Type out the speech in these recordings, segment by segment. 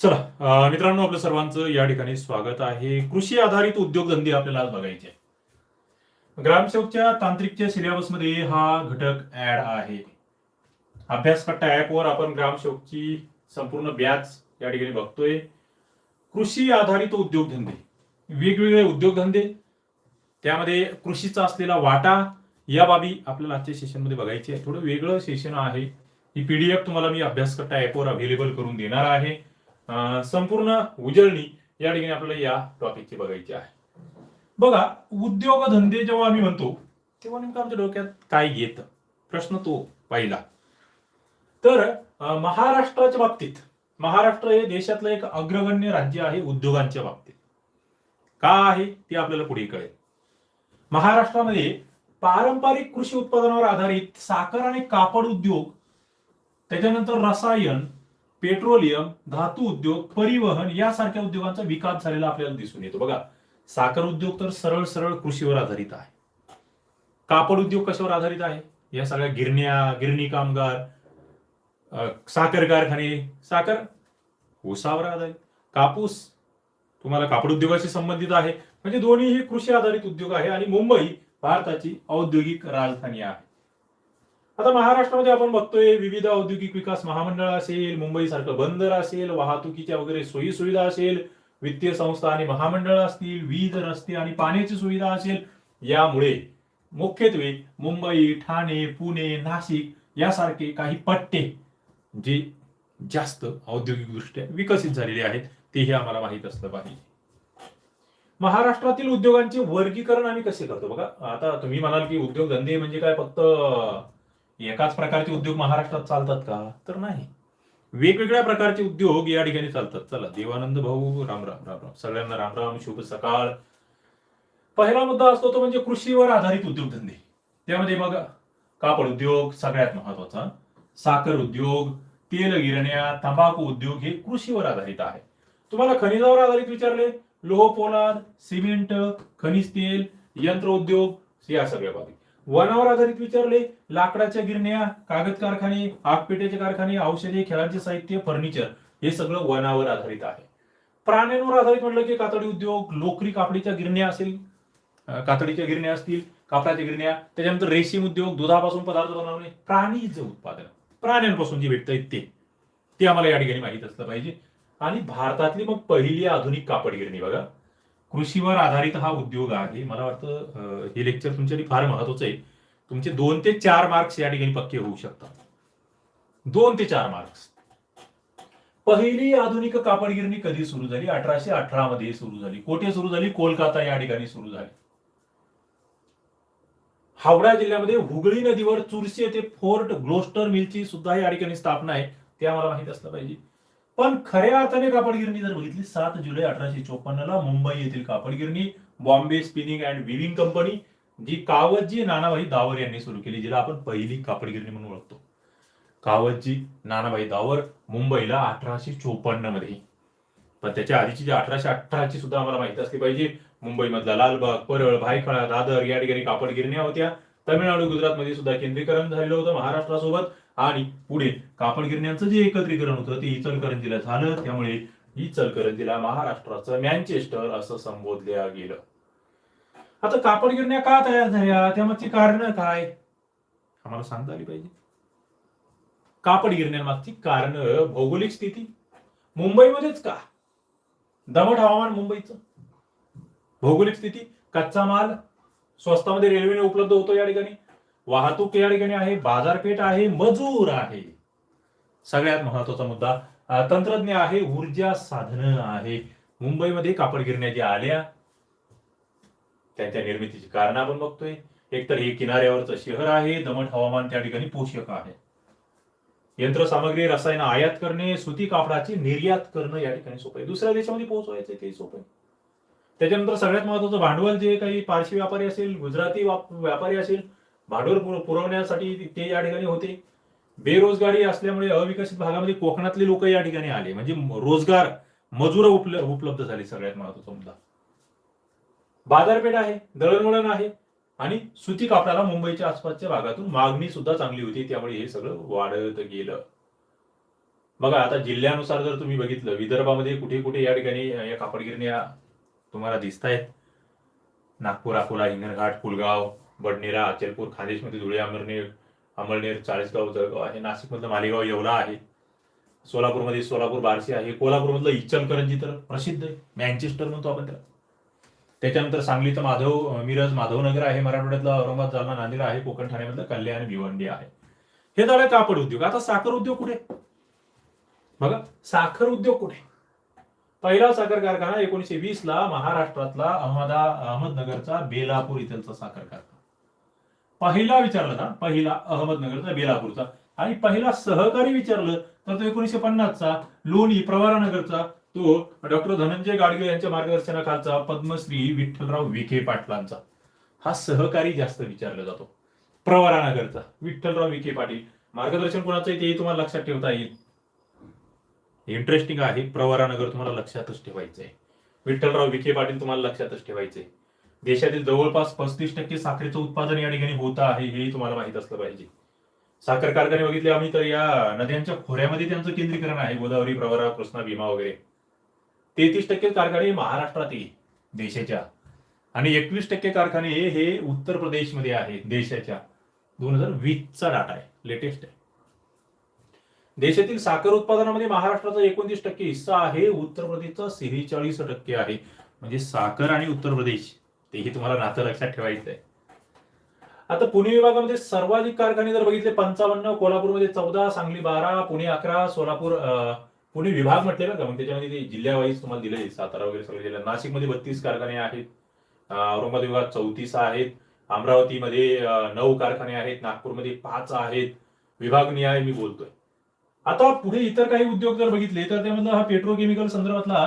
चला मित्रांनो आपलं सर्वांचं या ठिकाणी स्वागत आहे. कृषी आधारित उद्योगधंदे आपल्याला आज बघायचे ग्रामसेवकच्या तांत्रिकच्या सिलेबसमध्ये हा घटक ऍड आहे. अभ्यासकट्टा ऍपवर आपण ग्रामसेवकची संपूर्ण बॅच या ठिकाणी बघतोय. कृषी आधारित उद्योगधंदे. वेगवेगळे उद्योगधंदे. त्यामध्ये कृषीचा असलेला वाटा या बाबी आपल्याला आजच्या सेशनमध्ये बघायची आहे थोडं वेगळं सेशन आहे. ही पीडीएफ तुम्हाला मी अभ्यासकट्टा ऍपवर अवेलेबल करून देणार आहे. संपूर्ण उजळणी या ठिकाणी आपल्याला या टॉपिकची बघायची आहे. बघा उद्योगधंदे जेव्हा आम्ही म्हणतो तेव्हा नेमकं आमच्या डोक्यात काय येतं? प्रश्न तो पहिला. तर महाराष्ट्राच्या बाबतीत महाराष्ट्र हे देशातलं एक अग्रगण्य राज्य आहे उद्योगांच्या बाबतीत. का आहे ते आपल्याला पुढे कळेल. महाराष्ट्रामध्ये पारंपरिक कृषी उत्पादनावर आधारित साखर आणि कापड उद्योग त्याच्यानंतर रसायन पेट्रोलियम धातू उद्योग परिवहन यासारख्या उद्योगांचा विकास झालेला आपल्याला दिसून येतो. बघा साखर उद्योग तर सरळ सरळ कृषीवर आधारित आहे. कापड उद्योग कशावर आधारित आहे? या सगळ्या गिरण्या गिरणी कामगार साखर कारखाने साखर ऊसावर आधारित. कापूस तुम्हाला कापड उद्योगाशी संबंधित आहे. म्हणजे दोन्ही हे कृषी आधारित उद्योग आहे आणि मुंबई भारताची औद्योगिक राजधानी आहे. आता महाराष्ट्रामध्ये आपण बघतोय विविध औद्योगिक विकास महामंडळ असेल मुंबई सारखं बंदर असेल वाहतुकीच्या वगैरे सोयी सुविधा असेल वित्तीय संस्था आणि महामंडळ असतील वीज रस्ते आणि पाण्याची सुविधा असेल यामुळे मुख्यत्वे मुंबई ठाणे पुणे नाशिक यासारखे काही पट्टे जे जास्त औद्योगिकदृष्ट्या विकसित झालेले आहेत तेही आम्हाला माहीत असलं पाहिजे. महाराष्ट्रातील उद्योगांचे वर्गीकरण आम्ही कसे करतो? बघा आता तुम्ही म्हणाल की उद्योगधंदे म्हणजे काय? फक्त एकाच प्रकारचे उद्योग महाराष्ट्रात चालतात का? तर नाही. वेगवेगळ्या प्रकारचे उद्योग या ठिकाणी चालतात. चला देवानंद भाऊ राम राम राम राम. सगळ्यांना राम राम शुभ सकाळ. पहिला मुद्दा असतो तो म्हणजे कृषीवर आधारित उद्योगधंदे. त्यामध्ये बघा कापड उद्योग सगळ्यात महत्त्वाचा साखर उद्योग तेल गिरण्या तंबाखू उद्योग हे कृषीवर आधारित आहे. तुम्हाला खनिजावर आधारित विचारले? लोह पोलाद सिमेंट खनिज तेल यंत्र उद्योग या सगळ्या बाबी. वनावर आधारित विचारले लाकडाच्या गिरण्या कागद कारखाने आगपेट्याचे कारखाने औषधे खेळांचे साहित्य फर्निचर हे सगळं वनावर आधारित आहे. प्राण्यांवर आधारित म्हटलं की कातडी उद्योग लोकरी कापडीच्या गिरण्या असेल कातडीच्या गिरण्या असतील कापडाच्या गिरण्या त्याच्यानंतर रेशीम उद्योग दुधापासून पदार्थ बनवणे प्राणीचं उत्पादन. प्राण्यांपासून जे भेटतं ते. ते आम्हाला या ठिकाणी माहीत असलं पाहिजे. आणि भारतातली मग पहिली आधुनिक कापड गिरणी बघा. कृषीवर आधारित हा उद्योग आहे. मला वाटतं हे लेक्चर तुमच्यासाठी फार महत्वाचं आहे. तुमचे दोन ते चार मार्क्स या ठिकाणी पक्के होऊ शकतात. दोन ते चार मार्क्स पहिली आधुनिक कापडगिरणी कधी सुरू झाली? अठराशे अठरा मध्ये सुरू झाली. कोठे सुरू झाली? कोलकाता या ठिकाणी सुरू झाली. हावडा जिल्ह्यामध्ये हुगळी नदीवर चुरशी येथे फोर्ट ग्लोस्टर मिलची सुद्धा या ठिकाणी स्थापना आहे. ते आम्हाला माहीत असलं पाहिजे. पण खऱ्या अर्थाने कापड गिरणी जर बघितली सात जुलै अठराशे चोपन्नला मुंबई येथील कापड गिरणी Bombay spinning and weaving company जी कावतजी नानाभाई दावर यांनी सुरू केली जिला आपण पहिली कापड गिरणी म्हणून ओळखतो. कावतजी नानाभाई दावर मुंबईला अठराशे चोपन्नमध्ये पण त्याच्या आधीची जी अठराशे अठराची सुद्धा आम्हाला माहिती असली पाहिजे मुंबईमधला लालबाग परळ भायखळा दादर या ठिकाणी कापड गिरण्या होत्या. तामिळनाडू गुजरातमध्ये सुद्धा केंद्रीकरण झालेलं होतं महाराष्ट्रासोबत. आणि पुढे कापड गिरण्यांचं जे एकत्रीकरण होतं ते इचलकरंजीला झालं. त्यामुळे इचलकरंजीला महाराष्ट्राचं मॅनचेस्टर असं संबोधल्या गेलं. आता कापड गिरण्या का तयार झाल्या? त्यामागची कारण काय? आम्हाला सांगता आली पाहिजे. कापड गिरण्यांमागची कारण भौगोलिक स्थिती. मुंबईमध्येच का? दमट हवामान मुंबईचं. भौगोलिक स्थिती कच्चा माल स्वस्तामध्ये रेल्वेने उपलब्ध होतो या ठिकाणी. वाहतूक या ठिकाणी आहे बाजारपेठ आहे मजूर आहे. सगळ्यात महत्त्वाचा मुद्दा तंत्रज्ञ आहे ऊर्जा साधनं आहे. मुंबईमध्ये कापड गिरण्या ज्या आल्या त्यांच्या निर्मितीची कारण आपण बघतोय. एकतर हे किनाऱ्यावरचं शहर आहे दमट हवामान त्या ठिकाणी पोषक आहे. यंत्रसामग्री रसायन आयात करणे सुती कापडाची निर्यात करणं या ठिकाणी सोपं आहे. दुसऱ्या देशामध्ये पोहोचवायचं ते सोपं आहे. त्याच्यानंतर सगळ्यात महत्वाचं भांडवल जे काही पारशी व्यापारी असेल गुजराती व्यापारी असेल भांडवल पुरवण्यासाठी ते या ठिकाणी होते. बेरोजगारी असल्यामुळे अविकसित भागामध्ये कोकणातले लोक या ठिकाणी आले. म्हणजे रोजगार मजूर उपलब्ध झाली सगळ्यात महत्त्वाचा मुद्दा. बाजारपेठ आहे दळणवळण आहे आणि सुती कापडाला मुंबईच्या आसपासच्या भागातून मागणी सुद्धा चांगली होती. त्यामुळे हे सगळं वाढत गेलं. बघा आता जिल्ह्यानुसार जर तुम्ही बघितलं विदर्भामध्ये कुठे कुठे या ठिकाणी या कापडगिरण्या तुम्हाला दिसत आहेत नागपूर अकोला हिंगणघाट पुलगाव बडनेरा अचलपूर खानदेशमध्ये धुळे अमरनेर अमळनेर चाळीसगाव जळगाव आहे. नाशिकमधलं मालेगाव येवला आहे. सोलापूरमध्ये सोलापूर बारशी आहे. कोल्हापूरमधलं इचलकरंजी तर प्रसिद्ध आहे. मँचेस्टर म्हणतो आपण त्याला. त्याच्यानंतर सांगलीचं माधव मिरज माधवनगर आहे. मराठवाड्यातलं औरंगाबाद जालना नांदेड आहे. कोकण ठाण्यामधलं कल्याण भिवंडी आहे. हे झालं कापड उद्योग. आता साखर उद्योग कुठे? बघा साखर उद्योग कुठे? पहिला साखर कारखाना एकोणीशे वीस ला महाराष्ट्रातला अहमदा अहमदनगरचा बेलापूर इथलचा साखर कारखाना. पहिला विचारलं ना पहिला अहमदनगरचा बेलापूरचा. आणि पहिला सहकारी विचारलं तर तो एकोणीशे पन्नासचा लोणी प्रवारानगरचा तो डॉक्टर धनंजय गाडगे यांच्या मार्गदर्शनाखालचा पद्मश्री विठ्ठलराव विखे पाटलांचा. हा सहकारी जास्त विचारला जातो. प्रवारानगरचा विठ्ठलराव विखे पाटील. मार्गदर्शन कोणाचं ते तुम्हाला लक्षात ठेवता येईल. इंटरेस्टिंग आहे. प्रवरानगर तुम्हाला लक्षातच ठेवायचं आहे विठ्ठलराव विखे पाटील तुम्हाला लक्षातच ठेवायचे देशातील जवळपास पस्तीस टक्के साखरेचं उत्पादन या ठिकाणी होत आहे हेही तुम्हाला माहीत असलं पाहिजे. साखर कारखाने बघितले आम्ही तर या नद्यांच्या खोऱ्यामध्ये त्यांचं केंद्रीकरण आहे. गोदावरी प्रवरा कृष्णा भीमा वगैरे. तेहतीस टक्के कारखाने महाराष्ट्रात देशाच्या. आणि एकवीस टक्के कारखाने हे उत्तर प्रदेशमध्ये आहे देशाच्या. दोन हजार वीसचा डाटा आहे लेटेस्ट आहे. देशातील साखर उत्पादनामध्ये महाराष्ट्राचा एकोणतीस टक्के हिस्सा आहे उत्तर प्रदेशचा सेहेचाळीस टक्के आहे. म्हणजे साखर आणि उत्तर प्रदेश तेही तुम्हाला नातं लक्षात ठेवायचं आहे आता पुणे विभागामध्ये सर्वाधिक कारखाने जर बघितले पंचावन्न कोल्हापूरमध्ये चौदा सांगली बारा पुणे अकरा सोलापूर पुणे विभाग म्हटले ना का म्हणजे मग त्याच्यामध्ये जिल्ह्यावाईज तुम्हाला दिले सातारा वगैरे सगळे जिल्हा नाशिकमध्ये बत्तीस कारखाने आहेत औरंगाबाद विभागात चौतीस आहेत अमरावतीमध्ये नऊ कारखाने आहेत नागपूरमध्ये पाच आहेत. विभागनिहाय मी बोलतोय. आता पुढे इतर काही उद्योग जर बघितले तर त्यामधला हा पेट्रोकेमिकल संदर्भातला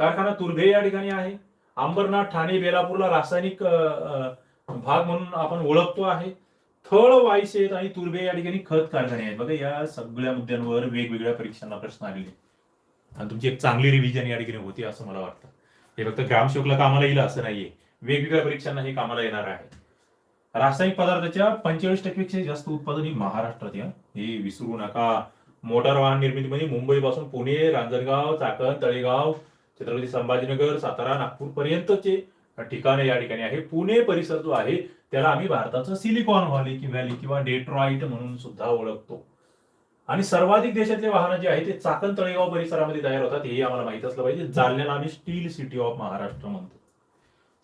कारखाना तुर्भे या ठिकाणी आहे. अंबरनाथ ठाणे बेलापूरला रासायनिक भाग म्हणून आपण ओळखतो आहे. थळ वायसेत आणि तुर्भे या ठिकाणी खत कारखाने आहेत. बघा या सगळ्या मुद्द्यांवर वेगवेगळ्या परीक्षांना प्रश्न आलेले आणि तुमची एक चांगली रिव्हिजन या ठिकाणी होती असं मला वाटतं. हे फक्त ग्रामसेवकला कामाला येईल असं नाहीये. वेगवेगळ्या परीक्षांना हे कामाला येणार आहे. रासायनिक पदार्थाच्या पंचेचाळीस टक्केपेक्षा जास्त उत्पादन ही महाराष्ट्रात या. हे विसरू नका. मोटार वाहन निर्मितीमध्ये मुंबई पासून पुणे रांजणगाव चाकण तळेगाव छत्रपती संभाजीनगर सातारा नागपूर पर्यंतचे ठिकाणे या ठिकाणी आहे. पुणे परिसर जो आहे त्याला आम्ही भारताचं सिलिकॉन व्हॅली कि व्हॅली किंवा डेट्रॉइट म्हणून सुद्धा ओळखतो. आणि सर्वाधिक देशातले वाहनं जे आहे ते चाकण तळेगाव परिसरामध्ये तयार होतात. हे आम्हाला माहीत असलं पाहिजे. जालन्याला आम्ही स्टील सिटी ऑफ महाराष्ट्र म्हणतो.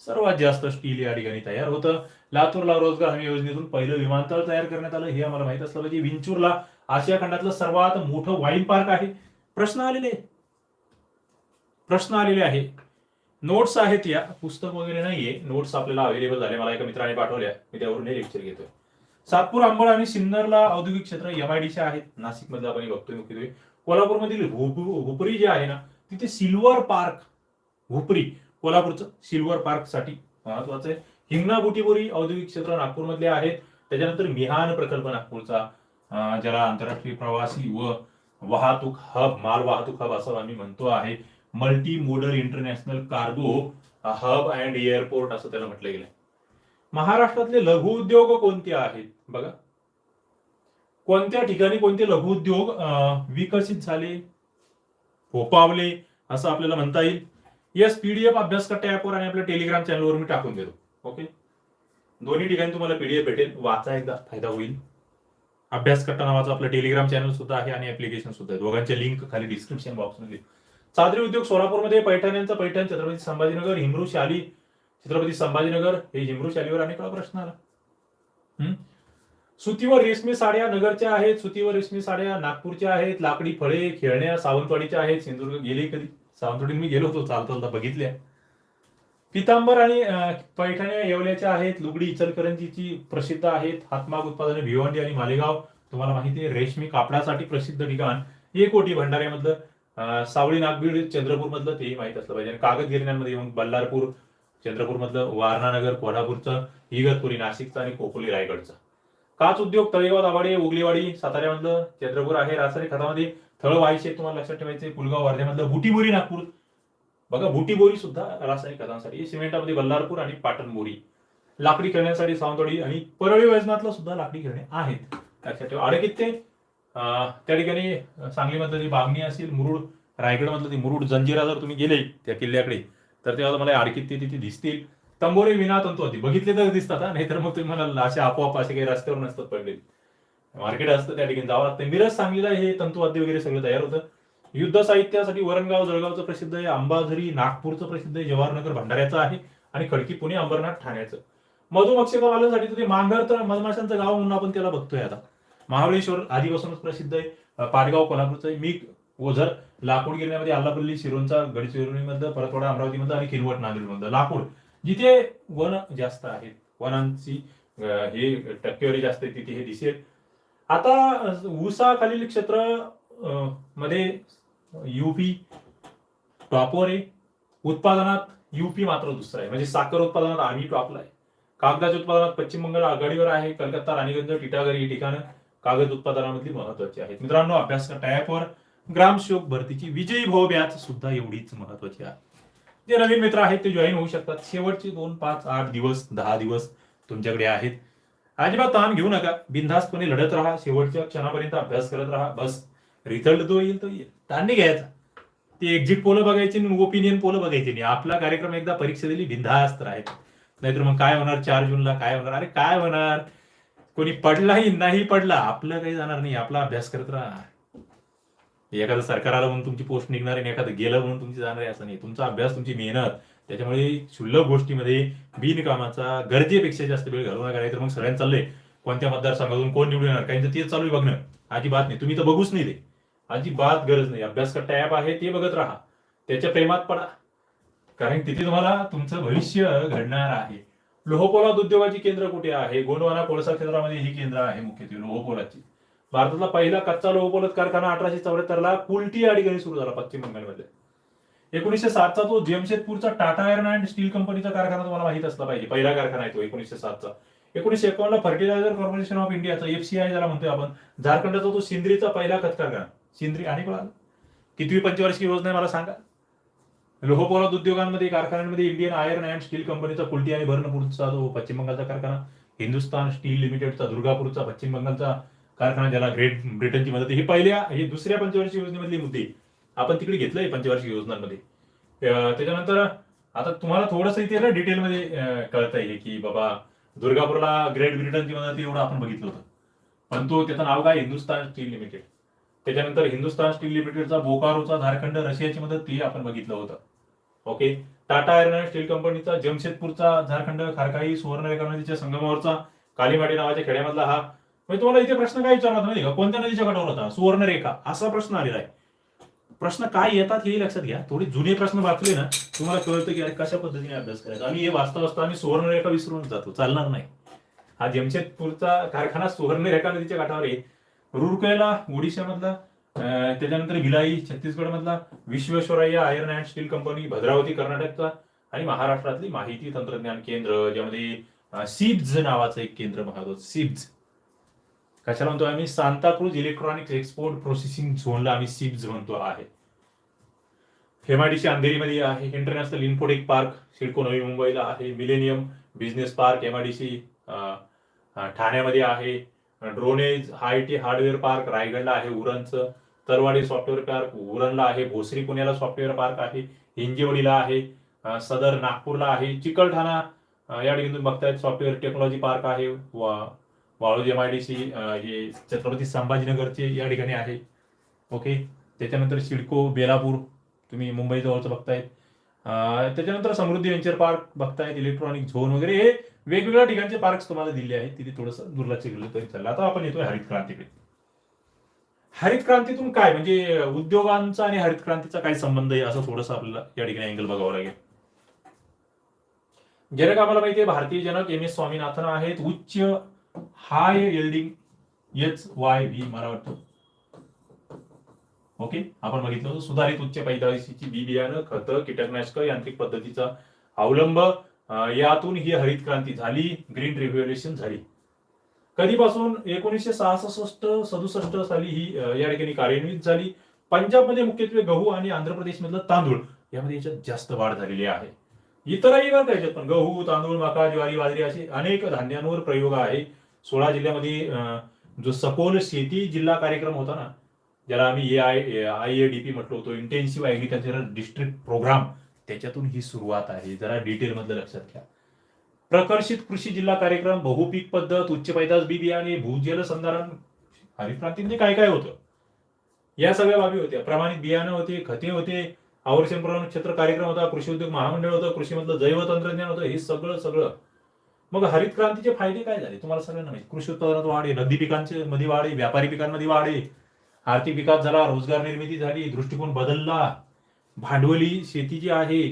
सर्वात जास्त स्टील या ठिकाणी तयार होतं. लातूरला रोजगार हमी योजनेतून पहिलं विमानतळ तयार करण्यात आलं. हे आम्हाला माहीत असलं पाहिजे. विंचूरला आशिया खंडातलं सर्वात मोठं वाईन पार्क आहे. प्रश्न आलेले प्रश्न आलेले आहे. नोट्स आहेत या. पुस्तक वगैरे नाहीये. नोट्स आपल्याला अवेलेबल झाले. मला एका मित्राने पाठवल्या मी त्यावरून हे लेक्चर घेतोय. सातपूर आंबळ आणि सिन्नरला औद्योगिक क्षेत्र एमआयडीचे आहेत. नाशिकमध्ये आपण बघतोय मुख्यत्वे कोल्हापूरमधील हुप- हुपरी जे आहे ना तिथे सिल्वर पार्क हुपरी कोल्हापूरचं सिल्वर पार्कसाठी महत्वाचं आहे. हिंगणा बुटीबोरी औद्योगिक क्षेत्र नागपूरमधले आहेत. त्याच्यानंतर मिहान प्रकल्प नागपूरचा ज्याला आंतरराष्ट्रीय प्रवासी व वाहतूक हब माल वाहतूक हब असं आम्ही म्हणतो आहे. Multi modal international cargo hub and airport असं त्याला म्हटलं गेलं महाराष्ट्रातले लघु उद्योग कोणते आहेत? बघा. कोणत्या ठिकाणी कोणते लघु उद्योग विकसित झाले? फोपावले असं आपल्याला म्हणता येईल. येस पीडीएफ अभ्यास कट्टा ऍपवर आणि आपल्या टेलिग्राम चॅनलवर मी टाकून देतो. ओके दोन्ही ठिकाणी तुम्हाला पीडीएफ भेटेल. वाचा एकदा. फायदा होईल. अभ्यास करता नावाचं आपलं टेलिग्राम चॅनल सुद्धा आहे आणि ऍप्लिकेशन सुद्धा आहे दोघांचे लिंक खाली डिस्क्रिप्शन बॉक्समध्ये चादरी उद्योग सोलापूरमध्ये पैठण्यांचा पैठण छत्रपती संभाजीनगर हिमरू शाली छत्रपती संभाजीनगर. हे हिमरू शालीवर अनेक वेळा प्रश्न आला? हम्म? सुतीवर रेशमी साड्या नगरच्या आहेत. सुतीवर रेशमी साड्या नागपूरच्या आहेत. लाकडी फळे खेळण्या सावंतवाडीच्या आहेत. सिंधुदुर्ग गेले कधी? सावंतवाडी मी गेलो होतो. चालता चालता बघितल्या. पितांबर आणि पैठण्या येवल्याच्या आहेत. लुगडी इचलकरंजीची प्रसिद्ध आहेत. हातमाग उत्पादने भिवंडी आणि मालेगाव. तुम्हाला माहिती आहे रेशमी कापडासाठी प्रसिद्ध ठिकाण. एकोटी भंडाऱ्यामधलं सावळी नागबीड चंद्रपूर मधलं तेही माहीत असलं पाहिजे. आणि कागद गिरण्यांमध्ये मग बल्लारपूर चंद्रपूर मधलं वारणानगर कोल्हापूरचं इगतपुरी नाशिकचं आणि खोपोली रायगडचं. काच उद्योग तळेगाव दाभाडे उगलेवाडी साताऱ्यामधलं चंद्रपूर आहे. रासायनिक खतामध्ये थळ व्हायचे तुम्हाला लक्षात ठेवायचे पुलगाव वर्ध्यामधलं बुटीबुरी नागपूर बघा बुटीबोरी सुद्धा रासायनिक खतांसाठी सिमेंटामध्ये बल्लारपूर आणि पाटणबोरी. लाकडी खेळण्यासाठी सावंतवाडी आणि परळी वैजनाथला सुद्धा लाकडी खेळणे आहेत. लक्षात ठेवा. अडकित्ते त्या ठिकाणी सांगलीमधलं ती बागणी असेल मुरुड रायगडमधलं ती मुरुड जंजिरा जर तुम्ही गेले त्या किल्ल्याकडे तर तेव्हा तुम्हाला आडकीत ते तिथे दिसतील. तंबोरे विना होती. बघितले तर दिसतात नाही नाहीतर मग तुम्ही म्हणाल असे आपोआप असे काही रस्त्यावर नसतात पडले मार्केट असतं त्या ठिकाणी. जावं लागतं. मिरज सांगलीला हे तंतुवाद्य वगैरे सगळं तयार होतं. युद्ध साहित्यासाठी वरणगाव जळगावचं प्रसिद्ध आहे अंबाझरी नागपूरचं प्रसिद्ध आहे जवाहरनगर भंडाऱ्याचं आहे आणि खडकी पुणे अंबरनाथ ठाण्याचं. मधुमक्षकवाल्यांसाठी तर मांगर तर मधमाशांचं गाव म्हणून आपण त्याला बघतोय आता. महाबळेश्वर आधीपासूनच प्रसिद्ध आहे पाटगाव कोल्हापूरचं आहे मी ओझर लाकूड गिरण्यामध्ये आल्लापल्ली शिरोंचा गडचिरोलीमध्ये परतवाडा अमरावतीमध्ये आणि किनवट नांदेडमध्ये लाकूड जिथे वन जास्त आहेत वनांची हे टक्केवारी जास्त आहे तिथे हे दिसेल. आता उसाखालील क्षेत्र अं, मध्ये युपी टॉपवर आहे. उत्पादनात युपी मात्र दुसरा आहे. म्हणजे साखर उत्पादनात आम्ही टॉपला आहे. कागदाच्या उत्पादनात पश्चिम बंगाल आघाडीवर आहे. कलकत्ता राणीगंज टिटागर ही ठिकाणं कागद उत्पादनामधली महत्वाची आहेत. मित्रांनो अभ्यास टॅपवर ग्रामसेवक भरतीची विजयी भाव व्याज सुद्धा एवढीच महत्वाची आहे. जे नवीन मित्र आहेत ते जॉईन होऊ शकतात. शेवटचे दोन पाच आठ दिवस दहा दिवस तुमच्याकडे आहेत. अजिबात ताण घेऊ नका. बिनधास्तपणे लढत राहा. शेवटच्या क्षणापर्यंत अभ्यास करत राहा. बस. रिझल्ट जो येईल तो येईल. ताण नाही घ्यायचा. ते एक्झिट पोलं बघायची ओपिनियन पोलं बघायची नाही आपला कार्यक्रम एकदा परीक्षा दिली बिंधास्त राहायचं. नाहीतर मग काय होणार? चार जूनला काय होणार? अरे काय होणार? कोणी पडलाही नाही पडला. आपलं काही जाणार नाही. आपला अभ्यास करत राहा. एखादं सरकार आलं म्हणून तुमची पोस्ट निघणार आणि एखादं गेलं म्हणून तुमची जाणार आहे असं नाही. तुमचा अभ्यास तुमची मेहनत त्याच्यामुळे क्षुल्लक गोष्टीमध्ये बिनकामाचा गरजेपेक्षा जास्त वेळ घालू नका. नाही तर मग सगळ्यांना चाललंय. कोणत्या मतदारसंघातून कोण निवडून येणार? तर तेच चालू आहे बघणं. अजिबात नाही. तुम्ही तर बघूच नाही ते. अजिबात गरज नाही. अभ्यास करता टॅब आहे ते बघत राहा. त्याच्या प्रेमात पडा. कारण तिथे तुम्हाला तुमचं भविष्य घडणार आहे. लोहपोलाद उद्योगाची केंद्र कुठे आहे? गोंडवाना कोळसा क्षेत्रामध्ये ही केंद्र आहे मुख्यत्वे लोहपोलाची. भारतातला पहिला कच्चा लोहपोलाद कारखाना अठराशे चौऱ्याहत्तर ला कुलटी या ठिकाणी सुरू झाला पश्चिम बंगालमध्ये. एकोणीसशे सातचा तो जमशेदपूरचा टाटा आयर्न अँड स्टील कंपनीचा कारखाना तुम्हाला माहीत असला पाहिजे. पहिला कारखाना आहे तो एकोणीसशे सातचा एकोणीसशे एकावन्न फर्टिलायझर कॉर्पोरेशन ऑफ इंडियाचा एफसीआय ज्याला म्हणतोय आपण झारखंडचा तो सिंद्रीचा पहिला खत कारखाना. सिंद्री आणि कोणाला कितवी पंचवार्षिक योजना आहे मला सांगा. लोहपोलाद उद्योगांमध्ये कारखान्यांमध्ये इंडियन आयर्न अँड स्टील कंपनीचा कुलटी आणि भरणपूरचा जो पश्चिम बंगालचा कारखाना हिंदुस्थान स्टील लिमिटेडचा दुर्गापूरचा पश्चिम बंगालचा कारखाना ज्याला ग्रेट ब्रिटनची मदत ही पहिल्या हे दुसऱ्या पंचवार्षिक योजनेमधली मुद्दे. आपण तिकडे घेतलंय पंचवार्षिक योजनांमध्ये. त्याच्यानंतर आता तुम्हाला थोडस इथे ना डिटेलमध्ये कळत आहे की बाबा दुर्गापूरला ग्रेट ब्रिटनची मदत एवढं आपण बघितलं होतं. पण तो त्याचं नाव काय? हिंदुस्थान स्टील लिमिटेड त्याच्यानंतर हिंदुस्थान स्टील लिमिटेडचा बोकारोचा झारखंड रशियाची मदत ती आपण बघितलं होतं. ओके? टाटा आयर्न स्टील कंपनीचा जमशेदपूरचा झारखंड खारकाई सुवर्ण नदीच्या संगमावरचा कालीमाटी नावाच्या खेड्यामधला हा. म्हणजे तुम्हाला इथे प्रश्न काय विचारला माहिती का? कोणत्या नदीच्या काठावर होता? सुवर्णरेखा असा प्रश्न आलेला आहे. प्रश्न काय येतात हे लक्षात घ्या. थोडे जुने प्रश्न वाचले ना तुम्हाला कळतं की अरे कशा पद्धतीने अभ्यास करायचा. आम्ही हे वाचता वाचता आम्ही सुवर्णरेखा विसरून जातो. चालणार नाही. हा जमशेदपूरचा कारखाना सुवर्णरेखा नदीच्या काठावर आहे. रुरकेला ओडिशामधला त्याच्यानंतर भिलाई छत्तीसगड मधला Visvesvaraya iron and steel company Bhadravati कर्नाटकचा आणि महाराष्ट्रातली माहिती तंत्रज्ञान केंद्र ज्यामध्ये सिब्ज नावाचं एक केंद्र महत्वाचं सिब्ज. कशाला म्हणतो आम्ही? सांताक्रूज इलेक्ट्रॉनिक्स एक्सपोर्ट प्रोसेसिंग झोनला आम्ही सिब्ज म्हणतो आहे. हेमाडीसी अंधेरीमध्ये आहे. इंटरनॅशनल इन्फोटेक पार्क सिडको नवी मुंबईला आहे. मिलेनियम बिझनेस पार्क एमआयडीसी ठाण्यामध्ये आहे. ड्रोनेज हाय टी हार्डवेअर पार्क रायगडला आहे उरणचं तरवाडी सॉफ्टवेअर पार्क उरणला आहे भोसरी पुण्याला सॉफ्टवेअर पार्क आहे हिंजेवडीला आहे सदर नागपूरला आहे चिकलठाणा या ठिकाणी तुम्ही बघतायत सॉफ्टवेअर टेक्नॉलॉजी पार्क आहे वा- Waluj M I D C हे छत्रपती संभाजीनगरचे या ठिकाणी आहे. ओके? त्याच्यानंतर सिडको बेलापूर तुम्ही मुंबईजवळचं बघतायत. त्याच्यानंतर समृद्धी व्हेंचर पार्क बघतायत इलेक्ट्रॉनिक झोन वगैरे हे वेगवेगळ्या ठिकाणचे पार्क्स तुम्हाला दिले आहेत. तिथे थोडंसं दुर्लक्ष केलं तरी चाललं. आता आपण येतोय हरित क्रांतीकडे. हरित क्रांतीतून काय? म्हणजे उद्योगांचा आणि हरित क्रांतीचा काय संबंध आहे? असं थोडंसं आपल्याला या ठिकाणी अँगल बघावं लागेल. जनक आम्हाला माहिती आहे भारतीय जनक एम एस स्वामीनाथन आहेत. उच्च high yielding H Y V मला वाटतं. ओके? आपण बघितलं होतं सुधारित उच्च पैदाशीची बी बियाणं खतं कीटकनाशक यांत्रिक पद्धतीचा अवलंब यातून ही हरित क्रांती झाली ग्रीन रिव्होल्युशन झाली. कधीपासून? एकोणीसशे सहासष्ट सदुसष्ट साली ही या ठिकाणी कार्यान्वित झाली. पंजाबमध्ये मुख्यत्वे गहू आणि आंध्र प्रदेशमधलं तांदूळ यामध्ये याच्यात जास्त वाढ झालेली आहे. इतरही बघा याच्यात पण गहू तांदूळ मका ज्वारी बाजरी असे अनेक धान्यांवर प्रयोग आहे. सोळा जिल्ह्यामध्ये जो सखोल शेती जिल्हा कार्यक्रम होता ना ज्याला आम्ही A I I A D P म्हटलो होतो इंटेन्सिव्ह ऍग्रिकल्चरल डिस्ट्रिक्ट प्रोग्राम त्याच्यातून ही सुरुवात आहे. जरा डिटेलमधलं लक्षात घ्या. प्रकर्षित कृषी जिल्हा कार्यक्रम बहुपीक पद्धत उच्च पैदास बी बियाणे भूजल संधारण हरित क्रांतीमध्ये काय काय होतं? या सगळ्या बाबी होत्या. प्रमाणित बियाणं होते खते होते आवर्षण प्रमाण क्षेत्र कार्यक्रम होता कृषी उद्योग महामंडळ होतं कृषीमधलं जैव तंत्रज्ञान होतं हे सगळं सगळं. मग हरित क्रांतीचे फायदे काय झाले? तुम्हाला सगळ्यांना माहिती. कृषी उत्पादनात वाढ आहे नगदी पिकांचे मध्ये वाढ आहे व्यापारी पिकांमध्ये वाढ आहे. आर्थिक विकास झाला रोजगार निर्मिती झाली दृष्टिकोन बदलला भांडवली शेती जी आहे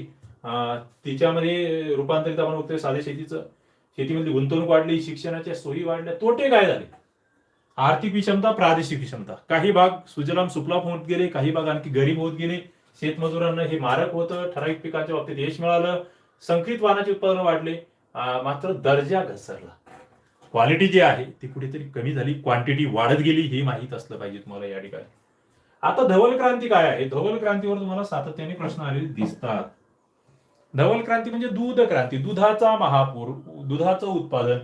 तिच्यामध्ये रूपांतरित आपण बघतोय साध्या शेतीचं. शेतीमध्ये गुंतवणूक वाढली शिक्षणाच्या सोयी वाढल्या तोटे काय झाले? आर्थिक विषमता प्रादेशिक विषमता. काही भाग सुजलाम सुफलाम होत गेले काही भाग आणखी गरीब होत गेले. शेतमजुरांना हे मारक होतं ठराविक पिकाच्या बाबतीत यश मिळालं संकरित वाहनाचे उत्पादन वाढले मात्र दर्जा घसरला. क्वालिटी जी आहे ती कुठेतरी कमी झाली. क्वांटिटी वाढत गेली हे माहीत असलं पाहिजे तुम्हाला या ठिकाणी. आता धवल क्रांती काय आहे? धवल क्रांतीवर तुम्हाला सातत्याने प्रश्न आलेले दिसतात. धवल क्रांती म्हणजे दूध क्रांती. दुधाचा महापूर दुधाचं उत्पादन.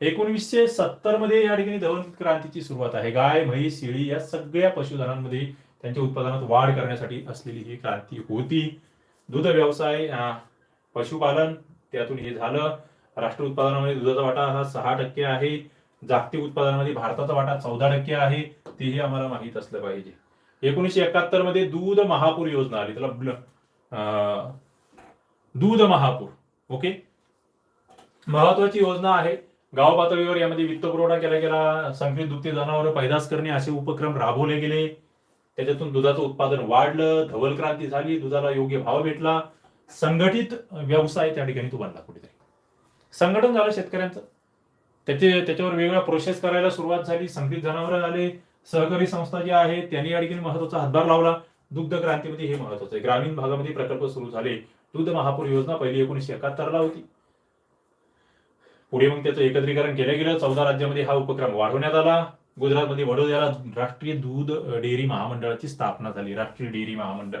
एकोणीसशे सत्तरमध्ये या ठिकाणी धवल क्रांतीची सुरुवात आहे. गाय म्हैस शेळी या सगळ्या पशुधनांमध्ये त्यांच्या उत्पादनात वाढ करण्यासाठी असलेली ही क्रांती होती. दूध व्यवसाय पशुपालन त्यातून हे झालं. राष्ट्र उत्पादनामध्ये दुधाचा वाटा हा सहा टक्के आहे. जागतिक उत्पादनामध्ये भारताचा वाटा चौदा टक्के आहे. तेही आम्हाला माहीत असलं पाहिजे. एकोणीसशे एकाहत्तरमध्ये दूध महापूर योजना आली. त्याला दूध महापूर. ओके? महत्वाची योजना आहे. गाव पातळीवर यामध्ये वित्त पुरवठा केला गेला. संकलित दुभते जनावर पैदास करणे असे उपक्रम राबवले गेले. त्याच्यातून दुधाचं उत्पादन वाढलं. धवल क्रांती झाली. दुधाला योग्य भाव भेटला. संघटित व्यवसाय त्या ठिकाणी तो बनला कुठेतरी संघटन झालं शेतकऱ्यांचं. त्याचे त्याच्यावर वेगळा प्रोसेस करायला सुरुवात झाली. संकलित जनावर आले. सहकारी संस्था ज्या आहेत त्यांनी आणखी महत्त्वाचा हातभार लावला. दुग्ध क्रांतीमध्ये हे महत्वाचं आहे. ग्रामीण भागामध्ये प्रकल्प सुरू झाले. दूध महापूर योजना पहिली एकोणीसशे एकाहत्तरला होती. पुढे मग त्याचं एकत्रीकरण केलं गेलं. चौदा राज्यामध्ये हा उपक्रम वाढवण्यात आला. गुजरातमध्ये वडोदऱ्याला राष्ट्रीय दूध डेअरी महामंडळाची स्थापना झाली. राष्ट्रीय डेअरी महामंडळ.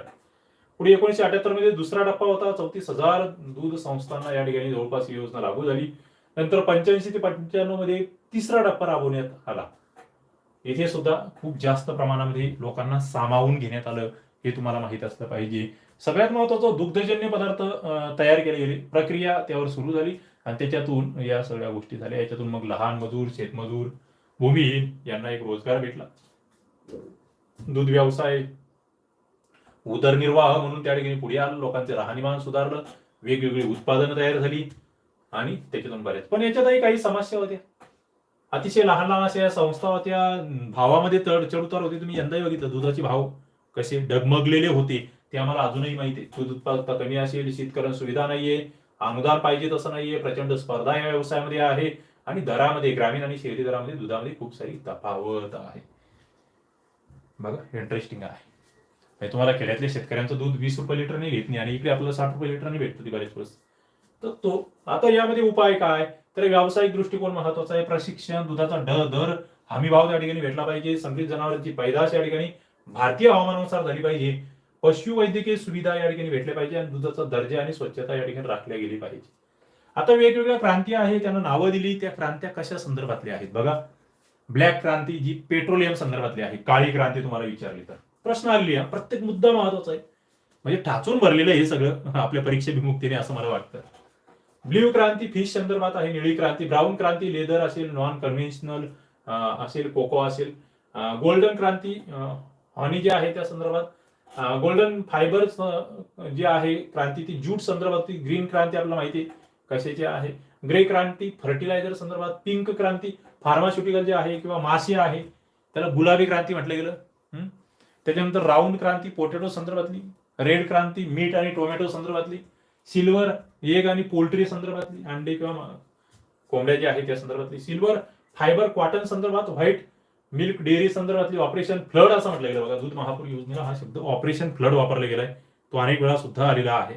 पुढे एकोणीशे अठ्याहत्तरमध्ये दुसरा टप्पा होता. चौतीस हजार दूध संस्थांना या ठिकाणी जवळपास ही योजना लागू झाली. नंतर पंच्याऐंशी ते पंच्याण्णवमध्ये तिसरा टप्पा राबवण्यात आला. येथे सुद्धा खूप जास्त प्रमाणामध्ये लोकांना सामावून घेण्यात आलं हे तुम्हाला माहीत असलं पाहिजे. सगळ्यात महत्वाचं दुग्धजन्य पदार्थ तयार केले गेले प्रक्रिया त्यावर सुरू झाली आणि त्याच्यातून या सगळ्या गोष्टी झाल्या. याच्यातून मग लहान मजूर शेतमजूर भूमिहीन यांना एक रोजगार भेटला. दूध व्यवसाय उदरनिर्वाह म्हणून त्या ठिकाणी पुढे आलं. लोकांचे राहणीमान सुधारलं. वेगवेगळी उत्पादनं तयार झाली. आणि त्याच्यातून बरेच पण याच्यातही काही समस्या होत्या. अतिशय लहान लहान अशा संस्था होत्या. भावामध्ये तड चढउतार होते. तुम्ही यंदाही बघितलं. दुधाचे भाव कसे डगमगलेले होते. ते आम्हाला अजूनही माहिती आहे. दूध उत्पादकता कमी असेल. शेतकऱ्यांना सुविधा नाहीये. अनुदान पाहिजे तसं नाहीये. प्रचंड स्पर्धा या व्यवसायामध्ये आहे. आणि दरामध्ये ग्रामीण आणि शहरी दरामध्ये दुधामध्ये खूप सारी तफावत आहे. बघा इंटरेस्टिंग आहे. म्हणजे तुम्हाला खेड्यातल्या शेतकऱ्यांचं दूध वीस रुपये लिटरने घेत नाही आणि इकडे आपल्याला साठ रुपये लिटरने भेटतं ती बरेच वेळेस तर तो आता यामध्ये उपाय काय? तर व्यावसायिक दृष्टिकोन महत्त्वाचा आहे. प्रशिक्षण दुधाचा ड दर हमी भाव त्या ठिकाणी भेटला पाहिजे. संकलित जनावरांची पैदाश या ठिकाणी भारतीय हवामानानुसार झाली पाहिजे. पशुवैद्यकीय सुविधा या ठिकाणी भेटल्या पाहिजे आणि दुधाचा दर्जा आणि स्वच्छता या ठिकाणी राखल्या गेली पाहिजे. आता वेगवेगळ्या क्रांती आहे. त्यांना नावं दिली. त्या क्रांत्या कशा संदर्भातल्या आहेत? बघा. ब्लॅक क्रांती जी पेट्रोलियम संदर्भातली आहे. काळी क्रांती तुम्हाला विचारली तर. प्रश्न आलेली आहे. प्रत्येक मुद्दा महत्त्वाचा आहे. म्हणजे ठाचून भरलेलं आहे हे सगळं. आपल्या परीक्षेभिमुक्तीने असं मला वाटतं. ब्ल्यू क्रांती फिश संदर्भात आहे निळी क्रांती ब्राऊन क्रांती लेदर असेल नॉन कन्व्हेन्शनल असेल कोको असेल. गोल्डन क्रांती हॉनी जे आहे त्या संदर्भात. गोल्डन फायबर जे आहे क्रांती ती ज्यूट संदर्भात ग्रीन क्रांती आपल्याला माहिती आहे. कशाची आहे? ग्रे क्रांती फर्टिलायझर संदर्भात पिंक क्रांती फार्मास्युटिकल जे आहे किंवा मासे आहे त्याला गुलाबी क्रांती म्हटलं गेलं. त्याच्यानंतर राऊंड क्रांती पोटॅटो संदर्भातली रेड क्रांती मीठ आणि टोमॅटो संदर्भातली सिल्वर एग आणि पोल्ट्री संदर्भातली अंडे किंवा कोंबड्या जे आहे त्या संदर्भातली सिल्वर फायबर कॉटन संदर्भात व्हाईट मिल्क डेअरी संदर्भातली ऑपरेशन फ्लड असं म्हटलं गेलं बघा दूध महापूर योजनेला हा शब्द ऑपरेशन फ्लड वापरला गेलाय. तो अनेक वेळा सुद्धा आलेला आहे.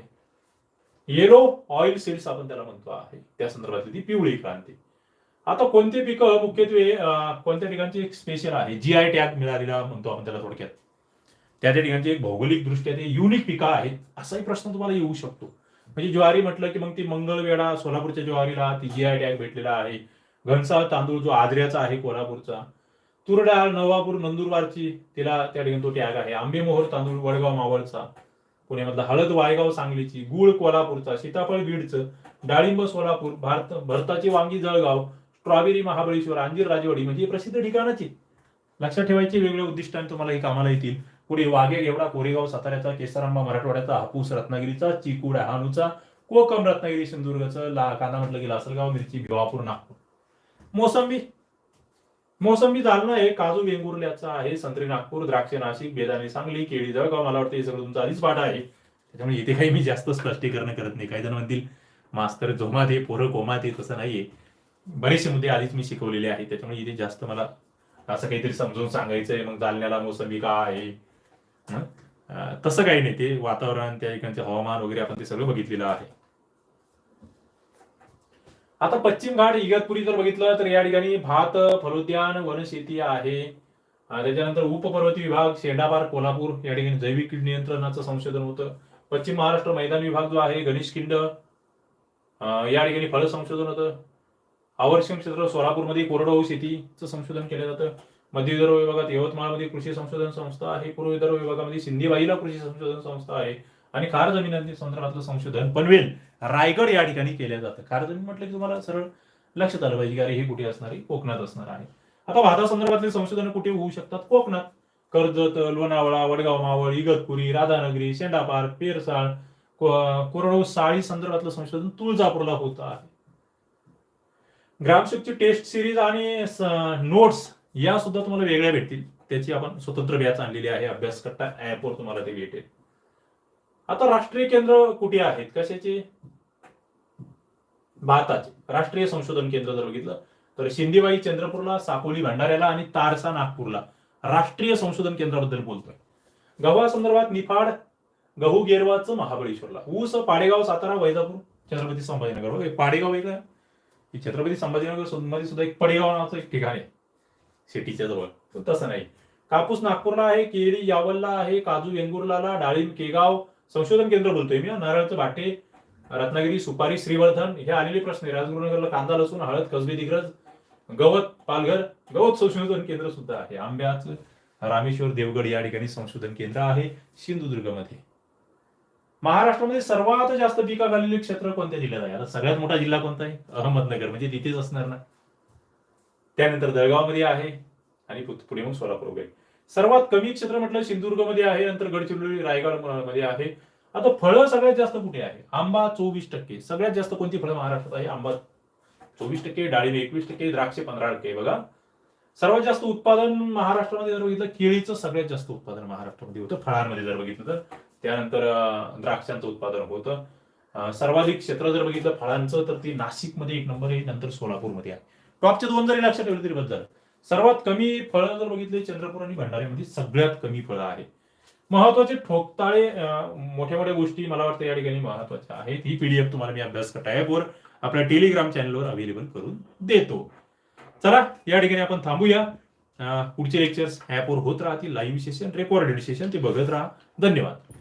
येलो ऑइल सेल्स आपण त्याला म्हणतो आहे. त्या संदर्भातली ती पिवळी क्रांती. आता कोणते पिकं मुख्यत्वे कोणत्या ठिकाणची स्पेशल आहे? जी आय टॅग मिळालेला म्हणतो आपण त्याला थोडक्यात. त्या त्या ठिकाणची एक भौगोलिक दृष्ट्या ते युनिक पिका आहेत असाही प्रश्न तुम्हाला येऊ शकतो. म्हणजे ज्वारी म्हटलं की मग ती मंगळवेढा सोलापूरच्या ज्वारीला ती जी आय टॅग भेटलेला आहे. घनसाळ तांदूळ जो आजऱ्याचा आहे कोल्हापूरचा. तुरडाळ नवापूर नंदुरबारची तिला त्या ठिकाणी तो टॅग आहे. आंबेमोहोर तांदूळ वडगाव मावळचा. पुण्यामधला हळद वायगाव सांगलीची गुळ कोल्हापूरचा सीताफळ बीडचं डाळिंब सोलापूर भारत भरताची वांगी जळगाव स्ट्रॉबेरी महाबळेश्वर अंजीर राजवाडी म्हणजे प्रसिद्ध ठिकाणाची लक्षात ठेवायची वेगवेगळ्या उद्दिष्टाने तुम्हाला ही कामाला येतील. पुढे वाघे गेवडा कोरेगाव साताऱ्याचा केसरांबा मराठवाड्याचा हापूस रत्नागिरीचा चिकू डहाणूचा कोकम रत्नागिरी सिंधुदुर्गचं ला कांदा म्हटलं गेलं असलगाव मिरची भिवापूर नागपूर. मोसंबी. मोसंबी जालना आहे काजू वेंगुर्ल्याचा आहे संत्री नागपूर द्राक्ष नाशिक बेदाने सांगली केळी जळगाव मला वाटतं हे सगळं तुमचा आधीच पाठ आहे. त्याच्यामुळे इथे काही मी जास्त स्पष्टीकरण करत नाही. काही जण म्हणतील मास्तर जोमात हे पोरं कोमात हे तसं नाहीये. बरेचसे मुद्दे आधीच मी शिकवलेले आहेत. त्याच्यामुळे इथे जास्त मला असं काहीतरी समजून सांगायचंय. मग जालन्याला मोसंबी का आहे? तसं काही नाही. ते वातावरण त्या ठिकाणचे हवामान वगैरे आपण ते सगळं बघितलेलं आहे. आता पश्चिम घाट इगतपुरी जर बघितलं तर या ठिकाणी भात फलोद्यान वनशेती आहे. त्याच्यानंतर उपपर्वती विभाग शेंडापार कोल्हापूर या ठिकाणी जैविक कीड नियंत्रणाचं संशोधन होतं. पश्चिम महाराष्ट्र मैदान विभाग जो आहे गणेश खिंड. या ठिकाणी फळ संशोधन होतं. आवर्षण क्षेत्र सोलापूरमध्ये कोरडवाहू शेतीचं संशोधन केलं जातं. मध्य विदर्भ विभागात यवतमाळमध्ये कृषी संशोधन संस्था आहे पूर्व विदर्भ विभागामध्ये सिंधीबाईला कृषी संशोधन संस्था आहे आणि खार जमिनांच्या संदर्भातलं संशोधन पनवेल रायगड या ठिकाणी केलं जातं. खार जमीन म्हटलं की तुम्हाला सरळ लक्षात आलं पाहिजे की अरे हे कुठे असणार? आहे कोकणात असणार आहे. आता भातासंदर्भातले संशोधन कुठे होऊ शकतात? कोकणात. कर्जत लोणावळा वडगाव मावळ इगतपुरी राधानगरी शेंडापार पेरसाळ को- कोरडवाहू साळी संदर्भातलं संशोधन तुळजापूरला होत आहे. ग्रामसेवकची टेस्ट सिरीज आणि नोट्स या सुद्धा तुम्हाला वेगळ्या भेटतील. त्याची आपण स्वतंत्र बॅच आणलेली आहे. अभ्यास करता ऍपवर तुम्हाला ते भेटेल. आता राष्ट्रीय केंद्र कुठे आहेत? कशाचे? भारताचे. राष्ट्रीय संशोधन केंद्र जर बघितलं तर शिंदेबाई चंद्रपूरला साकोली भंडाऱ्याला आणि तारसा नागपूरला. राष्ट्रीय संशोधन केंद्राबद्दल बोलतोय. गव्हासंदर्भात निफाड गहू गेरवाचं महाबळेश्वरला. ऊस पाडेगाव सातारा वैजापूर छत्रपती संभाजीनगर. हो, पाडेगाव वेगळं छत्रपती संभाजीनगरमध्ये सुद्धा एक पडेगाव नावाचं एक ठिकाण आहे. सिटीच्या जवळ. तर तसं नाही. कापूस नागपूरला आहे केळी यावलला आहे काजू वेंगुर्लाला डाळिंब केगाव संशोधन केंद्र बोलतोय मी नारळचं भाटे रत्नागिरी सुपारी श्रीवर्धन हे आलेले प्रश्न आहे. राजगुरुनगरला कांदा लसूण हळद कसबी दिग्रज गवत पालघर गवत संशोधन केंद्र सुद्धा आहे. आंब्याचं रामेश्वर देवगड या ठिकाणी संशोधन केंद्र आहे सिंधुदुर्गमध्ये. महाराष्ट्रामध्ये सर्वात जास्त पिका घालेले क्षेत्र कोणत्या जिल्ह्यात आहे? आता सगळ्यात मोठा जिल्हा कोणता आहे? अहमदनगर म्हणजे तिथेच असणार ना? त्यानंतर दळगावमध्ये आहे आणि पुढे मग सोलापूर वगैरे सर्वात कमी क्षेत्र म्हटलं सिंधुदुर्गमध्ये आहे नंतर गडचिरोली रायगडमध्ये आहे. आता फळं सगळ्यात जास्त कुठे आहे? आंबा चोवीस टक्के. सगळ्यात जास्त कोणती फळं महाराष्ट्रात आहे? आंबा चोवीस टक्के डाळिंब एकवीस टक्के द्राक्षे पंधरा टक्के. बघा. सर्वात जास्त उत्पादन महाराष्ट्रामध्ये जर बघितलं केळीचं सगळ्यात जास्त उत्पादन महाराष्ट्रामध्ये होतं. फळांमध्ये जर बघितलं तर. त्यानंतर द्राक्षांचं उत्पादन होतं. सर्वाधिक क्षेत्र जर बघितलं फळांचं तर ते नाशिकमध्ये एक नंबर आहे नंतर सोलापूरमध्ये आहे. टॉपचे दोन जरी लक्षात ठेवले तरी बद्दल सर्वात कमी फळं जर बघितले चंद्रपूर आणि भंडाऱ्यामध्ये सगळ्यात कमी फळं आहे महत्त्वाचे ठोकताळे मोठ्या मोठ्या गोष्टी मला वाटतं या ठिकाणी महत्त्वाच्या आहेत. ही पीडीएफ तुम्हाला मी अभ्यास करता ॲपवर आपल्या टेलिग्राम चॅनलवर अवेलेबल करून देतो. चला या ठिकाणी आपण थांबूया. पुढचे लेक्चर्स ॲपवर होत राहतील. लाईव्ह सेशन रेकॉर्डेड सेशन ते बघत राहा. धन्यवाद.